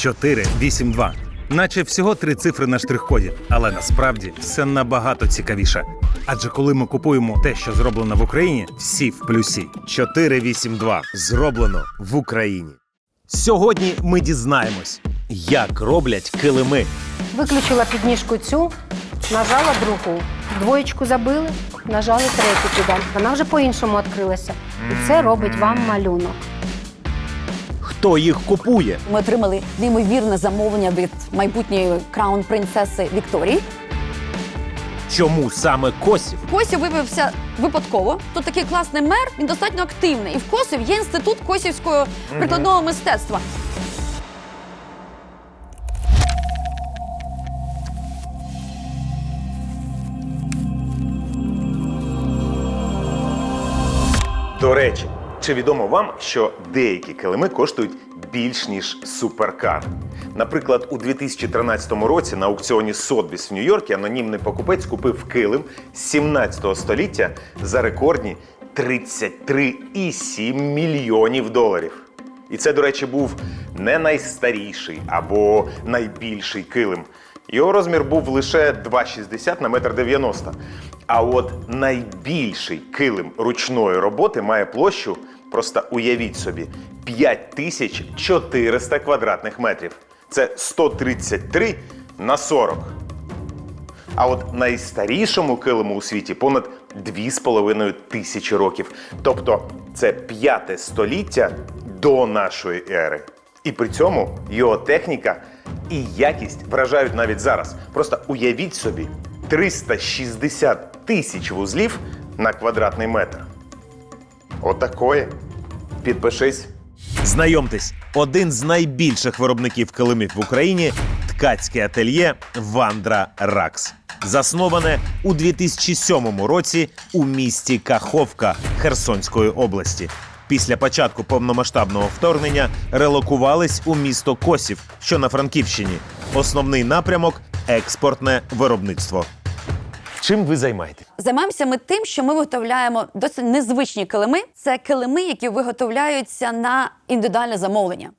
482. Наче всього три цифри на штрих-коді, але насправді все набагато цікавіше. Адже коли ми купуємо те, що зроблено в Україні, всі в плюсі. 482 зроблено в Україні. Сьогодні ми дізнаємось, як роблять килими. Виключила підніжку цю, нажала другу. Двоєчку забили, нажали третю туди. Вона вже по-іншому відкрилася. І це робить вам малюнок. Хто їх купує? Ми отримали неймовірне замовлення від майбутньої краун принцеси Вікторії. Чому саме косів? Косів виявився випадково. Тут такий класний мер, він достатньо активний. І в Косів є інститут косівського прикладного мистецтва. До речі, чи відомо вам, що деякі килими коштують більш ніж суперкар? Наприклад, у 2013 році на аукціоні Сотбіс в Нью-Йорку анонімний покупець купив килим з 17 століття за рекордні 33,7 мільйонів доларів. І це, до речі, був не найстаріший або найбільший килим. Його розмір був лише 2,60 на 1,90 м. А от найбільший килим ручної роботи має площу, просто уявіть собі, 5400 квадратних метрів. Це 133 на 40. А от найстарішому килиму у світі понад 2,5 тисячі років. Тобто це п'яте століття до нашої ери. І при цьому його техніка і якість вражають навіть зараз. Просто уявіть собі 360 тисяч вузлів на квадратний метр. Отакої. Підпишись. Знайомтесь, один з найбільших виробників килимів в Україні ткацьке ательє Вандра Ракс. Засноване у 2007 році у місті Каховка Херсонської області. Після початку повномасштабного вторгнення релокувались у місто Косів, що на Франківщині. Основний напрямок експортне виробництво. Чим ви займаєтесь? Займаємося ми тим, що ми виготовляємо досить незвичні килими. Це килими, які виготовляються на індивідуальне замовлення.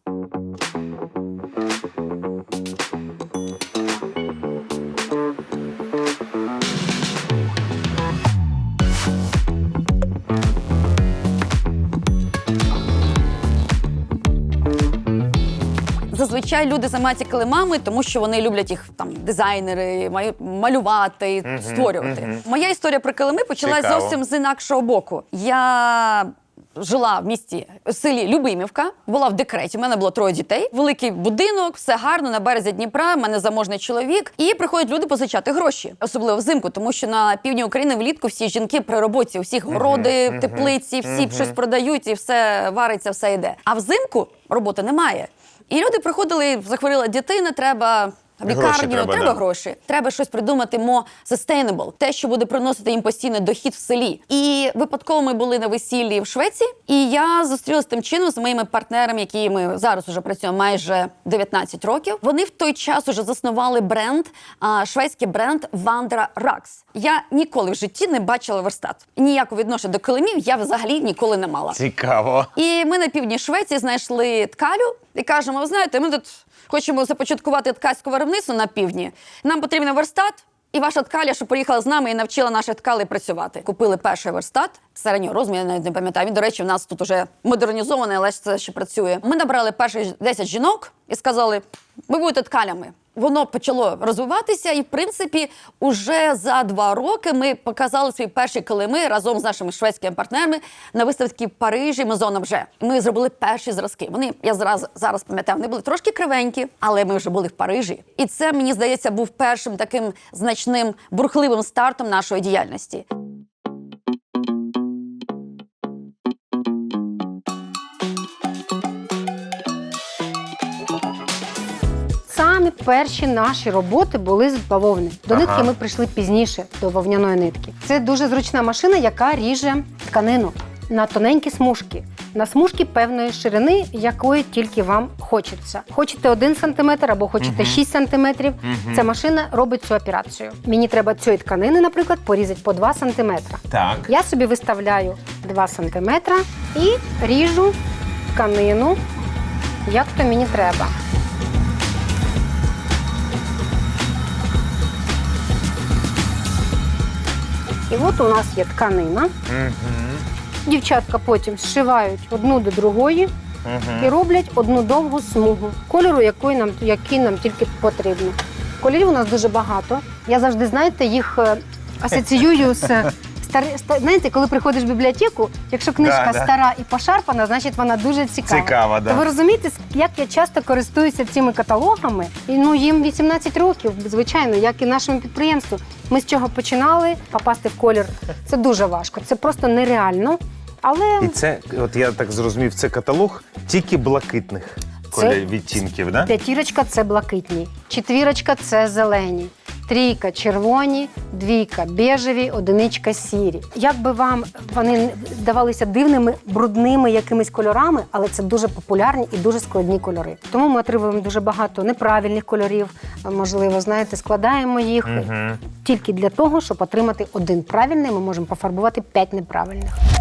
Зазвичай люди займаються килимами, тому що вони люблять їх там дизайнери, малювати, створювати. Моя історія про килими почалась Цікаво. зовсім з інакшого боку. Я жила в місті в селі Любимівка, була в декреті. У мене було троє дітей, великий будинок, все гарно на березі Дніпра. в мене заможний чоловік. І приходять люди позичати гроші, особливо взимку, тому що на півдні України влітку всі жінки при роботі, у всіх городи, теплиці, всі щось продають і все вариться, все йде. А взимку роботи немає. І люди приходили, захворіла дитина, треба. В лікарню треба, треба, да. гроші. Треба щось придумати more sustainable, те, що буде приносити їм постійний дохід в селі. І випадково ми були на весіллі в Швеції, і я зустрілася тим чином з моїми партнерами, які ми зараз уже працюємо майже 19 років. Вони в той час уже заснували бренд, шведський бренд Вандра Ракс. Я ніколи в житті не бачила верстат. Ніякого відношення до килимів я взагалі ніколи не мала. Цікаво. І ми на півдні Швеції знайшли ткалю і кажемо: ви знаєте, ми тут хочемо започаткувати ткацьку виробництво на півдні. Нам потрібен верстат. І ваша ткаля, що приїхала з нами і навчила наших ткалей працювати. Купили перший верстат середнього розміру, я навіть не пам'ятаю. Він, до речі, в нас тут уже модернізований, але це ще працює. Ми набрали перші 10 жінок і сказали: ви будете ткалями. Воно почало розвиватися, і в принципі, уже за два роки ми показали свої перші килими разом з нашими шведськими партнерами на виставці в Парижі Мезон вже. Ми зробили перші зразки. Вони я зараз зараз пам'ятаю, вони були трошки кривенькі, але ми вже були в Парижі. І це мені здається був першим таким значним бурхливим стартом нашої діяльності. Самі перші наші роботи були з бавовни. До нитки ми прийшли пізніше, до вовняної нитки. Це дуже зручна машина, яка ріже тканину на тоненькі смужки. На смужки певної ширини, якої тільки вам хочеться. Хочете 1 см або хочете 6 см. Ця машина робить цю операцію. Мені треба цієї тканини, наприклад, порізати по 2 см. Так. Я собі виставляю 2 см і ріжу тканину, як то мені треба. І от у нас є тканина. Дівчатка потім зшивають одну до другої і роблять одну довгу смугу кольору, який нам, який нам тільки потрібно. Кольорів у нас дуже багато. Я завжди, знаєте, їх е, асоціюю з стари, ста- знаєте, коли приходиш в бібліотеку, якщо книжка Да, да. стара і пошарпана, значить вона дуже цікава. Цікава, да. То ви розумієте, як я часто користуюся цими каталогами? І ну їм 18 років, звичайно, як і нашому підприємству. Ми з чого починали попасти в колір. Це дуже важко. Це просто нереально. Але І це, от я так зрозумів, це каталог тільки блакитних колі- відтінків, да? П'ятірочка це блакитні, четвірочка це зелені, трійка червоні, двійка бежеві, одиничка сірі. Як би вам вони здавалися дивними, брудними якимись кольорами, але це дуже популярні і дуже складні кольори. Тому ми отримуємо дуже багато неправильних кольорів. Можливо, знаєте, складаємо їх тільки для того, щоб отримати один правильний. Ми можемо пофарбувати п'ять неправильних.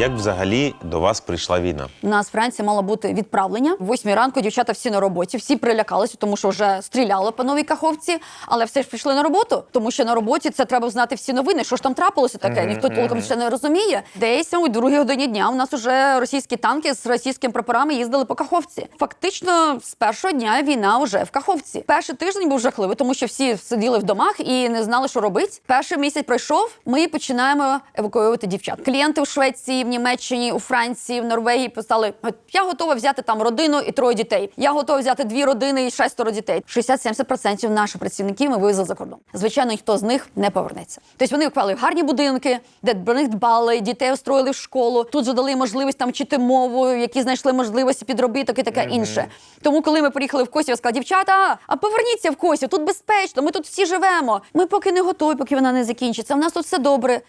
Як взагалі до вас прийшла війна? У нас в Франції мало бути відправлення. В восьмій ранку дівчата всі на роботі, всі прилякалися, тому що вже стріляли по новій каховці, але все ж пішли на роботу, тому що на роботі це треба знати всі новини. Що ж там трапилося таке? Ніхто толком ще не розуміє. Десь у другій годині дня у нас уже російські танки з російськими прапорами їздили по каховці. Фактично, з першого дня війна вже в каховці. Перший тиждень був жахливий, тому що всі сиділи в домах і не знали, що робити. Перший місяць пройшов. Ми починаємо евакуювати дівчат. Клієнти в Швеції, Німеччині, у Франції, в Норвегії писали: я готова взяти там родину і троє дітей. Я готова взяти дві родини і шестеро дітей. 60-70% наших працівників ми вивезли за кордон. Звичайно, ніхто з них не повернеться. Тобто вони вклали гарні будинки, де про них дбали, дітей устроїли в школу. Тут же дали можливість там вчити мову, які знайшли можливості підробіток і таке інше. Тому, коли ми приїхали в Косів, я сказала, дівчата, а поверніться в Косів, тут безпечно, ми тут всі живемо. Ми поки не готові, поки вона не закінчиться. У нас тут все добре.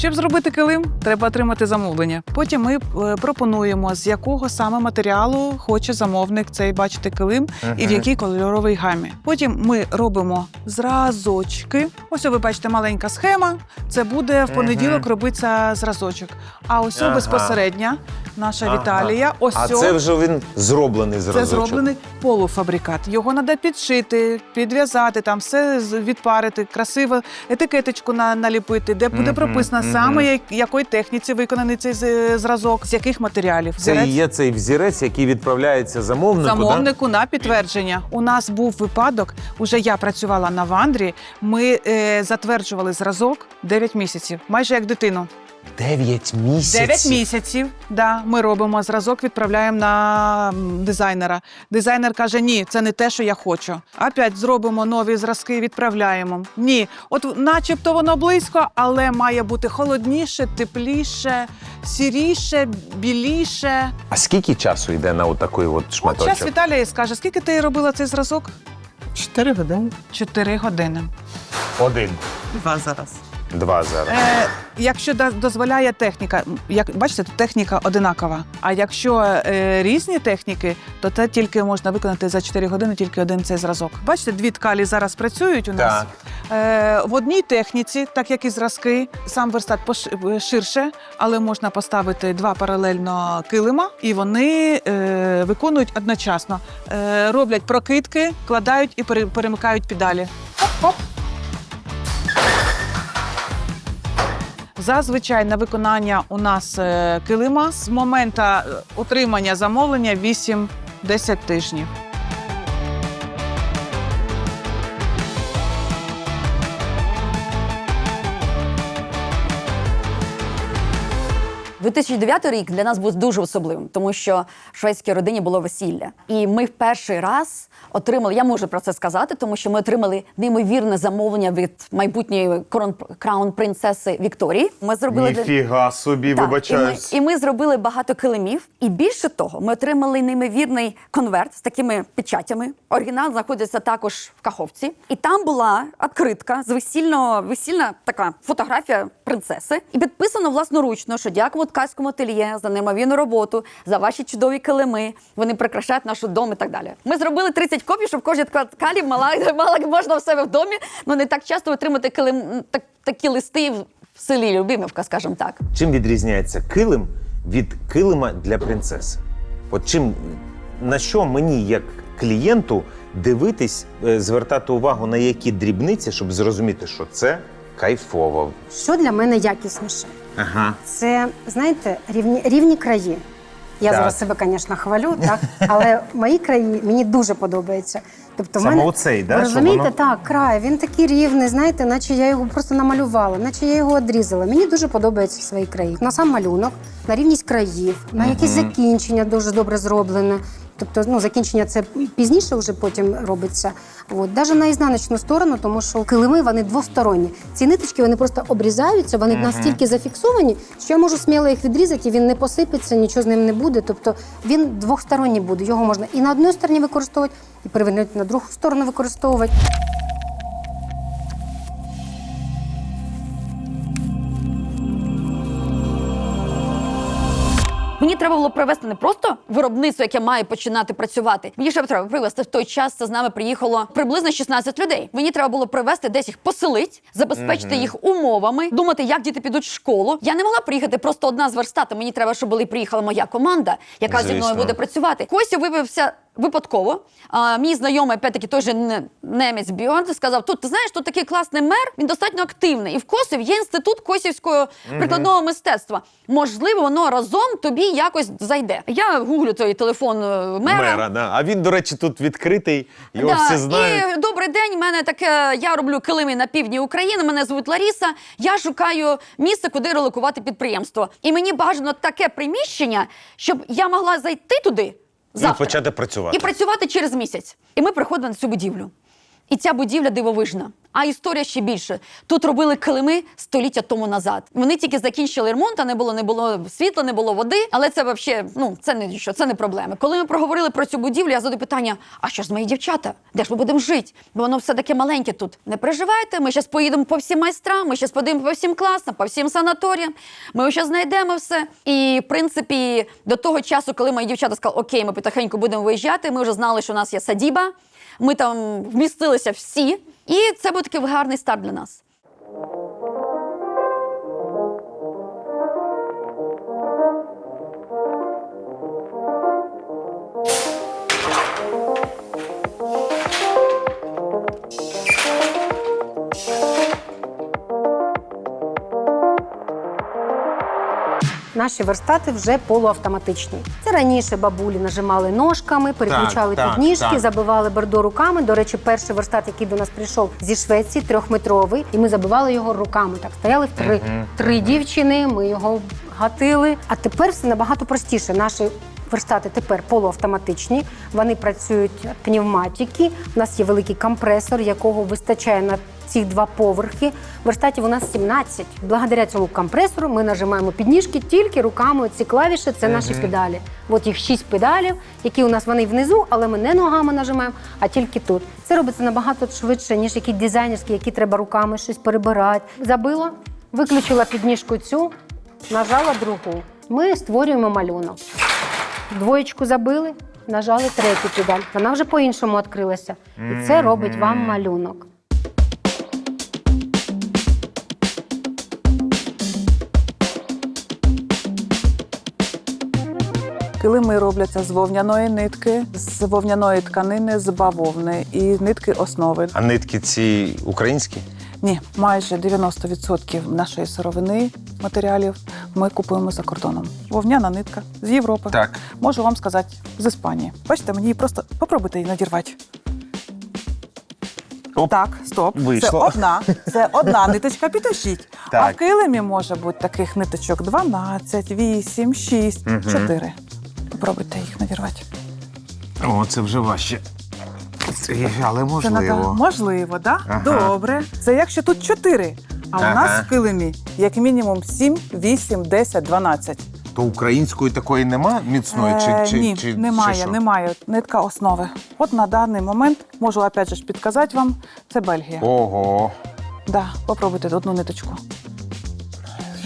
Щоб зробити килим, треба отримати замовлення. Потім ми е, пропонуємо, з якого саме матеріалу хоче замовник цей бачити килим і в якій кольоровій гамі. Потім ми робимо зразочки. Ось ви бачите маленька схема. Це буде в понеділок робиться зразочок. А ось Ага. безпосередня наша Ага. Віталія. Ось А це вже він зроблений це зроблений полуфабрикат. Його треба підшити, підв'язати, там все відпарити, красиво етикеточку на, наліпити, де буде прописано мгм. Саме як, якої техніці виконаний цей з- зразок, з яких матеріалів. Це Взірець і є цей взірець, який відправляється замовнику. замовнику на підтвердження. У нас був випадок. Уже я працювала на вандрі. Ми е, затверджували зразок 9 місяців, майже як дитину. 9 місяців. 9 місяців. Да, ми робимо зразок, відправляємо на дизайнера. Дизайнер каже: ні, це не те, що я хочу. Опять зробимо нові зразки, відправляємо. Ні, от, начебто, воно близько, але має бути холодніше, тепліше, сіріше, біліше. А скільки часу йде на отакий от От шматочок? зараз Віталія і скаже, скільки ти робила цей зразок? Чотири години. Чотири години. Один, Два зараз. Два зараз. Е, якщо да- дозволяє техніка, як бачите, тут техніка одинакова. А якщо е, різні техніки, то це тільки можна виконати за 4 години, тільки один цей зразок. Бачите, дві ткалі зараз працюють у нас. Е, в одній техніці, так як і зразки, сам верстат пош- е, ширше, але можна поставити два паралельно килима, і вони е, виконують одночасно. Е, роблять прокидки, кладають і пере- перемикають педалі. Хоп-хоп. Зазвичай на виконання у нас е, килима з моменту е, отримання замовлення 8-10 тижнів. – 2009 рік для нас був дуже особливим, тому що в шведській родині було весілля. І ми в перший раз отримали, я можу про це сказати, тому що ми отримали неймовірне замовлення від майбутньої краун принцеси Вікторії. Ми зробили Ніфіга собі, Так, вибачаюсь. І ми, і ми зробили багато килимів. І більше того, ми отримали неймовірний конверт з такими печатями. Оригінал знаходиться також в каховці. І там була відкритка з весільного, весільна така фотографія принцеси. І підписано власноручно, що дякую ткацькому ательє за неймовірну роботу, за ваші чудові килими. Вони прикрашають наш дом і так далі. Ми зробили 30 копій, щоб кожна ткалів мала, мала можна в себе в домі. Ну не так часто отримати килим, так, такі листи в в селі Любимівка, скажімо так. Чим відрізняється килим від килима для принцеси? От чим на що мені, як клієнту, дивитись, е, звертати увагу на які дрібниці, щоб зрозуміти, що це кайфово. Що для мене якісніше? Ага. Це, знаєте, рівні, рівні краї. Я Так. зараз себе, звісно, хвалю, так? але мої краї мені дуже подобаються. Тобто, Саме мене, оцей, да, розумієте, воно- так, край, він такий рівний, знаєте, наче я його просто намалювала, наче я його одрізала. Мені дуже подобаються свої краї. На сам малюнок, на рівність країв, на якісь закінчення дуже добре зроблене. Тобто, ну, закінчення це пізніше вже потім робиться. От. Навіть на ізнаночну сторону, тому що килими вони двосторонні. Ці ниточки вони просто обрізаються, вони настільки зафіксовані, що я можу сміло їх відрізати, і він не посипеться, нічого з ним не буде. Тобто він двосторонній буде. Його можна і на одній стороні використовувати, і перевернути на другу сторону використовувати. Мені треба було привезти не просто виробництво, яке має починати працювати. Мені ще треба привезти в той час. Це з нами приїхало приблизно 16 людей. Мені треба було привезти десь їх поселити, забезпечити їх умовами, думати, як діти підуть в школу. Я не могла приїхати просто одна з верстату. Мені треба, щоб були приїхала моя команда, яка зі мною буде працювати. Костя виявився. Випадково а, мій знайомий, опять-таки, той же не- немець Біон, сказав: тут ти знаєш, тут такий класний мер, він достатньо активний. І в Косові є інститут косівського прикладного мистецтва. Можливо, воно разом тобі якось зайде. Я гуглю той телефон е, мера. Мера, да. А він, до речі, тут відкритий, його всі знають. І добрий день. Мене таке. Я роблю килими на півдні України. Мене звуть Ларіса. Я шукаю місце, куди релокувати підприємство. І мені бажано таке приміщення, щоб я могла зайти туди завтра І почати працювати. і працювати через місяць. І ми приходимо на цю будівлю. І ця будівля дивовижна. А історія ще більше. Тут робили килими століття тому назад. Вони тільки закінчили ремонт, а не було, не було світла, не було води. Але це взагалі, ну це не що, це не проблеми. Коли ми проговорили про цю будівлю, я задаю питання: а що ж мої дівчата? Де ж ми будемо жити? Бо воно все таке маленьке тут. Не переживайте, ми зараз поїдемо по всім майстрам, ми зараз подивимо по всім класам, по всім санаторіям. Ми зараз знайдемо все. І в принципі, до того часу, коли мої дівчата сказали, окей, ми потихеньку будемо виїжджати, ми вже знали, що у нас є садіба. Ми там вмістилися всі, і це був такий гарний старт для нас. Наші верстати вже полуавтоматичні. Це раніше бабулі нажимали ножками, переключали Так, так, підніжки, так. забивали бордо руками. До речі, перший верстат, який до нас прийшов зі Швеції, трьохметровий, і ми забивали його руками. Так стояли три, три дівчини. Ми його гатили. А тепер все набагато простіше. Наші верстати тепер полуавтоматичні. Вони працюють пневматики. У нас є великий компресор, якого вистачає на ці два поверхи. Верстатів у нас 17. Благодаря цьому компресору ми нажимаємо підніжки тільки руками. Ці клавіші це наші педалі. От їх шість педалів, які у нас вони внизу, але ми не ногами нажимаємо, а тільки тут. Це робиться набагато швидше, ніж які дизайнерські, які треба руками щось перебирати. Забила, виключила підніжку цю, нажала другу. Ми створюємо малюнок. Двоєчку забили, нажали третю педаль. Вона вже по-іншому відкрилася. І це робить вам малюнок. Килими робляться з вовняної нитки, з вовняної тканини, з бавовни і нитки основи. А нитки ці українські? Ні, майже 90% нашої сировини матеріалів ми купуємо за кордоном. Вовняна нитка з Європи. Так. Можу вам сказати, з Іспанії. Бачите, мені її просто попробуйте її надірвати. Оп. Так, стоп. Вийшло. Це одна. Це одна ниточка, підтащіть. А в килимі може бути таких ниточок 12, 8, 6, 4. Попробуйте їх надірвати. О, це вже важче. Це, але Це напевно, можливо, так? Ага. Добре. Це якщо тут 4, а у Ага. нас в килимі як мінімум 7, 8, 10, 12. То української такої нема міцної? Е, Чи, чи, Ні, чи, немає, чи що? немає. Нитка основи. От на даний момент можу опять же ж підказати вам, це Бельгія. Ого. Да, попробуйте одну ниточку.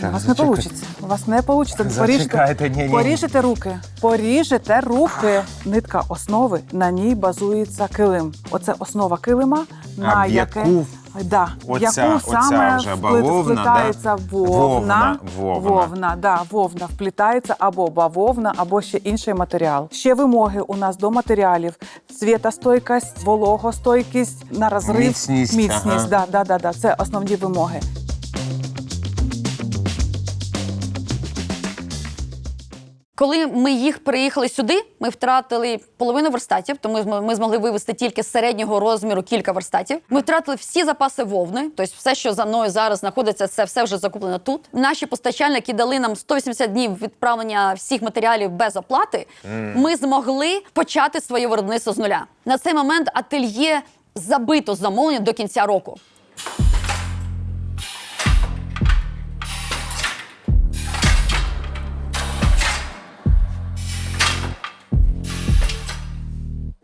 У вас не вийде. У вас не вийде. Зачекайте, ні-ні-ні. поріжете руки. Поріжете руки. Нитка основи, на ній базується килим. Оце основа килима, на А яке яку Да. Оця- яку оця саме вже вплит- бавовна, вплітається да? вовна, Вовна, вовна. вовна, да, вовна вплітається або бавовна, або ще інший матеріал. Ще вимоги у нас до матеріалів: цвітостойкість, вологостойкість, на розрив, Міцність, міцність. ага. Да, да, да, да. Це основні вимоги. Коли ми їх приїхали сюди, ми втратили половину верстатів, тому ми- змогли вивезти тільки з середнього розміру кілька верстатів. Ми втратили всі запаси вовни, тобто все, що за мною зараз знаходиться, це все вже закуплено тут. Наші постачальники дали нам 180 днів відправлення всіх матеріалів без оплати. Ми змогли почати своє виробництво з нуля. На цей момент ательє забито замовлення до кінця року.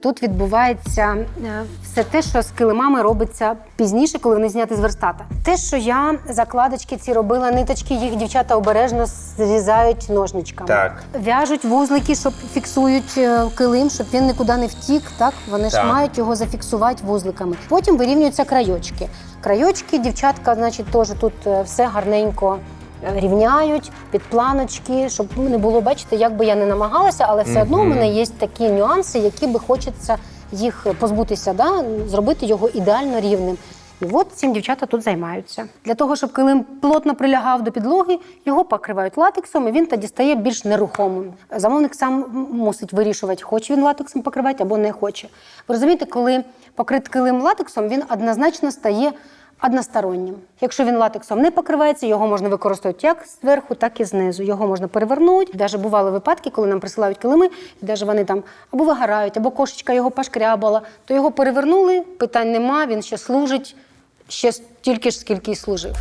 Тут відбувається е, все те, що з килимами робиться пізніше, коли вони зняті з верстата. Те, що я закладочки ці робила, ниточки, їх дівчата обережно зрізають ножничками. Так. В'яжуть вузлики, щоб фіксують е, килим, щоб він нікуди не втік. Так вони ж мають його зафіксувати вузликами. Потім вирівнюються крайочки. Крайочки, дівчатка, значить, теж тут е, все гарненько. Рівняють під планочки, щоб не було, бачите, як би я не намагалася, але все одно у мене є такі нюанси, які би хочеться їх позбутися, да? зробити його ідеально рівним. І от цим дівчата тут займаються. Для того, щоб килим плотно прилягав до підлоги, його покривають латексом, і він тоді стає більш нерухомим. Замовник сам мусить вирішувати, хоче він латексом покривати або не хоче. Ви розумієте, коли покрит килим латексом, він однозначно стає одностороннім. Якщо він латексом не покривається, його можна використовувати як зверху, так і знизу. Його можна перевернути. Даже бували випадки, коли нам присилають килими, і даже вони там або вигорають, або кошечка його пошкрябала, то його перевернули, питань нема, він ще служить ще стільки ж, скільки й служив.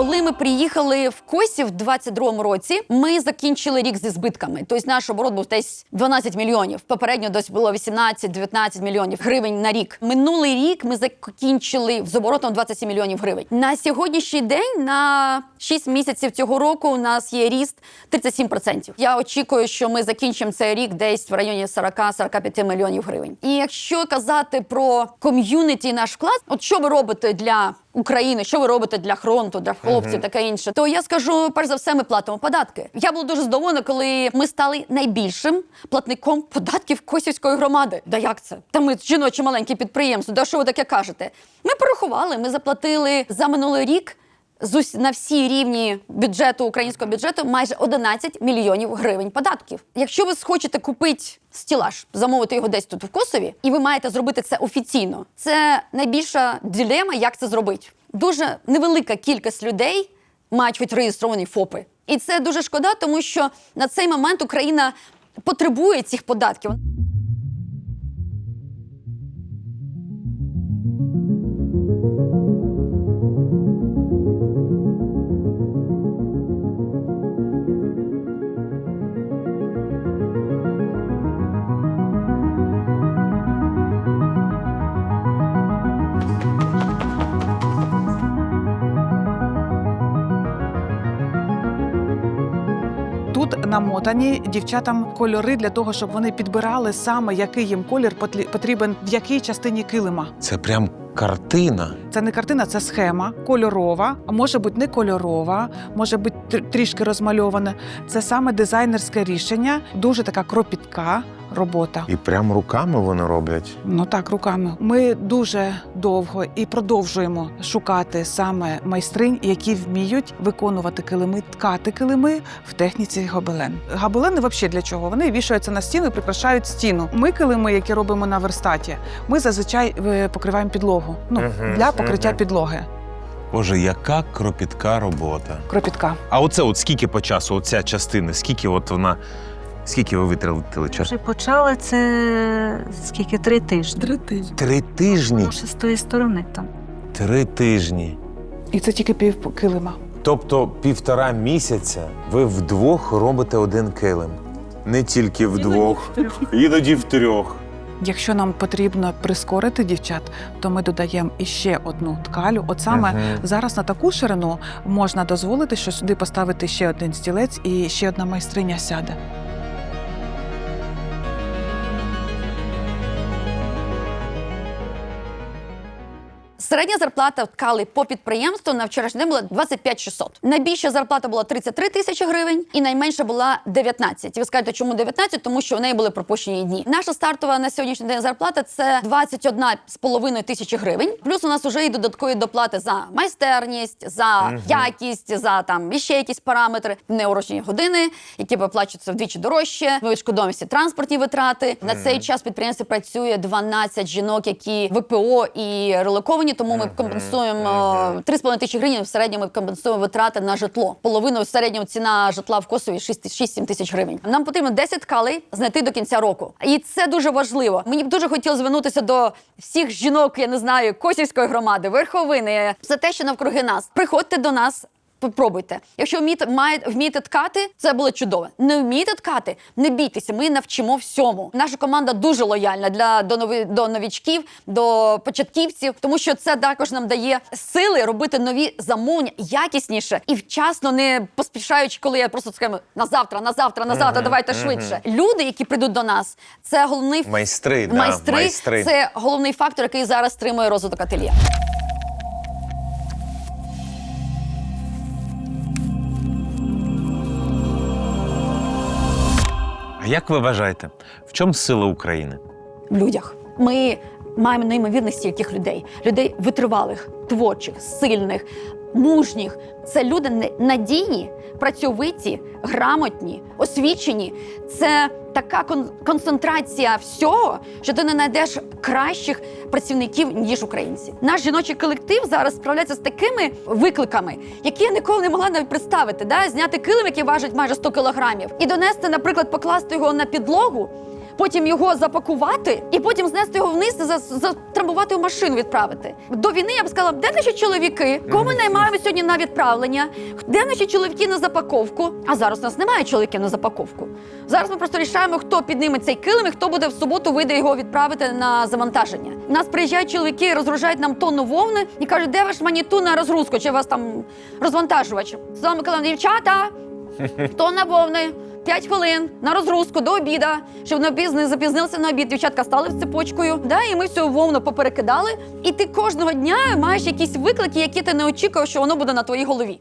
Коли ми приїхали в Косів в 22-му році, ми закінчили рік зі збитками. Тобто наш оборот був десь 12 мільйонів. Попередньо десь було 18-19 мільйонів гривень на рік. Минулий рік ми закінчили з оборотом 27 мільйонів гривень. На сьогоднішній день, на 6 місяців цього року, у нас є ріст 37%. Я очікую, що ми закінчимо цей рік десь в районі 40-45 мільйонів гривень. І якщо казати про ком'юніті наш вклад, от що ви робите для України, що ви робите для фронту, для хлопців, таке інше, то я скажу, перш за все, ми платимо податки. Я була дуже здоволена, коли ми стали найбільшим платником податків Косівської громади. Да як це? Та ми жіночі маленькі підприємства. Да що ви таке кажете? Ми порахували, ми заплатили за минулий рік. На всі рівні бюджету українського бюджету майже 11 мільйонів гривень податків. Якщо ви хочете купити стілаж, замовити його десь тут в Косові, і ви маєте зробити це офіційно, це найбільша дилема, як це зробити. Дуже невелика кількість людей мають хоч реєстровані ФОПи. І це дуже шкода, тому що на цей момент Україна потребує цих податків. Намотані дівчатам кольори для того, щоб вони підбирали саме який їм колір потрібен в якій частині килима. Це прям картина. Це не картина, це схема кольорова, а може бути не кольорова, може бути тр- трішки розмальована. Це саме дизайнерське рішення, дуже така кропітка робота. І прям руками вони роблять. Ну так, руками. Ми дуже довго і продовжуємо шукати саме майстринь, які вміють виконувати килими, ткати килими в техніці гобелен. Гобелени взагалі для чого? Вони вішаються на стіну і прикрашають стіну. Ми килими, які робимо на верстаті, ми зазвичай е, покриваємо підлогу. Ну Мгм, для покриття мгм. підлоги. Боже, яка кропітка робота. Кропітка. А оце от скільки по часу, оця частина, скільки от вона, скільки ви витратили часу? Вже почали це скільки три тижні. Три тижні. Три тижні. Ну, ще з тої сторони там. Три тижні. І це тільки пів килима. Тобто півтора місяця ви вдвох робите один килим. Не тільки вдвох, іноді в трьох. Якщо нам потрібно прискорити дівчат, то ми додаємо іще одну ткалю. От саме Мгм. зараз на таку ширину можна дозволити, що сюди поставити ще один стілець і ще одна майстриня сяде. Середня зарплата ткали по підприємству на вчорашній день була 25 600. Найбільша зарплата була 33 тисячі гривень, і найменша була 19. І ви скажете, чому 19? Тому що в неї були пропущені дні. Наша стартова на сьогоднішній день зарплата це 21,5 тисячі гривень. Плюс у нас вже і додаткові доплати за майстерність, за якість, за там іще якісь параметри, неурочні години, які виплачуються вдвічі дорожче, вичкодомісті транспортні витрати. На цей час підприємстві працює 12 жінок, які ВПО і релоковані, тому ми компенсуємо 3,5 тисячі гривень. В середньому ми компенсуємо витрати на житло. Половину в середньому ціна житла в Косові 6-7 тисяч гривень. Нам потрібно 10 калей знайти до кінця року. І це дуже важливо. Мені б дуже хотіло звернутися до всіх жінок, я не знаю, Косівської громади, верховини, все те, що навкруги нас. Приходьте до нас. Попробуйте. Якщо вмієте, має, вмієте ткати, це було чудово. Не вмієте ткати, не бійтеся, ми навчимо всьому. Наша команда дуже лояльна для до, нови, до новічків, до початківців, тому що це також нам дає сили робити нові замовлення якісніше і вчасно, не поспішаючи, коли я просто скажу на завтра, на завтра, на завтра, давайте швидше. Люди, які прийдуть до нас, це головний Майстри, да, майстри, майстри. це головний фактор, який зараз стримує розвиток ательє. Як ви вважаєте, в чому сила України? в людях. Ми маємо неймовірності, стільких людей, людей витривалих, творчих, сильних, мужніх. Це люди надійні, працьовиті, грамотні, освічені. Це така кон- концентрація всього, що ти не знайдеш кращих працівників ніж українці. Наш жіночий колектив зараз справляється з такими викликами, які я ніколи не могла навіть представити. Да? Зняти килим, який важить майже 100 кілограмів, і донести, наприклад, покласти його на підлогу потім його запакувати і потім знести його вниз і за- затрамбувати в машину відправити. До війни я б сказала, де наші чоловіки? Кого ми наймаємо сьогодні на відправлення? Де наші чоловіки на запаковку? А зараз у нас немає чоловіків на запаковку. Зараз ми просто рішаємо, хто підніме цей килим і хто буде в суботу вийде його відправити на завантаження. У нас приїжджають чоловіки, розгружають нам тонну вовни і кажуть, де ваш маніту на розгрузку, чи у вас там розвантажувач? Вами казали, дівчата, Тонна вовни, 5 хвилин на розгрузку до обіда, щоб на бізнес не запізнилися на обід. Дівчатка стали з цепочкою. Да, і ми всю вовну поперекидали. І ти кожного дня маєш якісь виклики, які ти не очікував, що воно буде на твоїй голові.